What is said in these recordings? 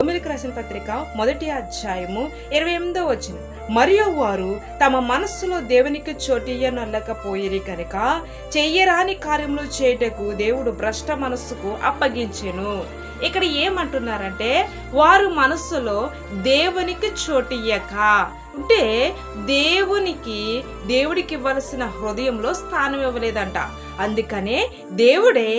రోమిలకు రాసిన పత్రిక మొదటి అధ్యాయము ఇరవై ఎనిమిదో వచ్చిన మరియు వారు తమ మనస్సులో దేవునికి చోటియ్యనొల్లకపోయిరి కనుక చెయ్యరాని కార్యములు చేయుటకు దేవుడు భ్రష్ట మనస్సుకు అప్పగించెను. ఇక్కడ ఏమంటున్నారంటే వారు మనస్సులో దేవునికి చోటియ్యక అంటే దేవునికి దేవుడికి ఇవ్వాల్సిన హృదయంలో స్థానం ఇవ్వలేదంట. అందుకనే దేవుడే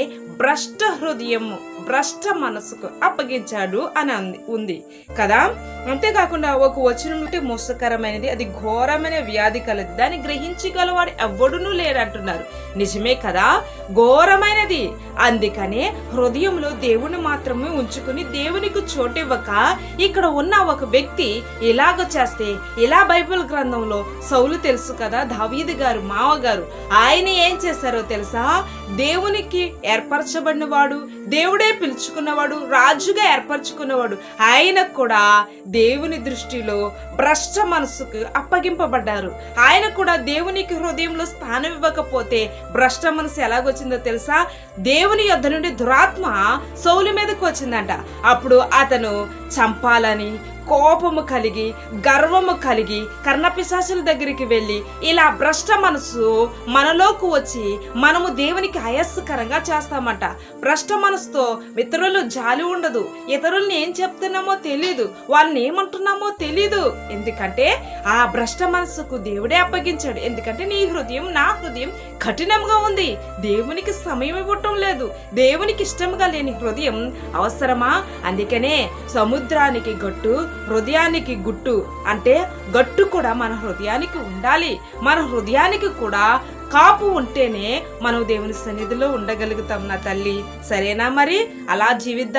భ్రష్ట హృదయము భ్రష్ట మనసుకు అప్పగించాడు అని అంది ఉంది. కదా? అంతేకాకుండా ఒక వచనం నుండి మోసకరమైనది అది ఘోరమైన వ్యాధి కలది. దాన్ని గ్రహించగలవాడు ఎవడునూ లేడంటున్నారు. నిజమే కదా? ఘోరమైనది. అందుకనే హృదయంలో దేవుని మాత్రమే ఉంచుకుని దేవునికి చోటివ్వక ఇక్కడ ఉన్న ఒక వ్యక్తి ఇలాగ చేస్తే ఇలా బైబిల్ గ్రంథంలో సౌలు తెలుసు కదా దావీదు గారు మావగారు ఆయన ఏం చేశారో తెలుసా? దేవునికి ఏర్పరచ వాడు దేవుడే పిలుచుకున్నవాడు రాజుగా ఏర్పరచుకున్నవాడు. ఆయన కూడా దేవుని దృష్టిలో భ్రష్ట మనసుకు అప్పగింపబడ్డారు. ఆయన కూడా దేవునికి హృదయంలో స్థానం ఇవ్వకపోతే భ్రష్ట మనసు ఎలాగొచ్చిందో తెలుసా? దేవుని యొద్ధ నుండి దురాత్మ సౌలు మీదకు వచ్చిందంట. అప్పుడు అతను చంపాలని కోపము కలిగి గర్వము కలిగి కర్ణపిశాసుల దగ్గరికి వెళ్ళి ఇలా భ్రష్ట మనసు మనలోకి వచ్చి మనము దేవునికి అయస్కరంగా చేస్తామంట. భ్రష్ట మనసుతో ఇతరులు జాలి ఉండదు. ఇతరుల్ని ఏం చెప్తున్నామో తెలియదు వాళ్ళని ఏమంటున్నామో తెలియదు ఎందుకంటే ఆ భ్రష్ట మనసుకు దేవుడే అప్పగించాడు. ఎందుకంటే నీ హృదయం నా హృదయం కఠినంగా ఉంది. దేవునికి సమయం ఇవ్వటం లేదు. దేవునికి ఇష్టంగా లేని హృదయం అవసరమా? అందుకనే సముద్రానికి గట్టు హృదయానికి గుట్టు అంటే గట్టు కూడా మన హృదయానికి ఉండాలి. మన హృదయానికి కూడా కాపు ఉంటేనే మనం దేవుని సన్నిధిలో ఉండగలుగుతాం నా తల్లి. సరేనా మరి? అలా జీవిద్దాం.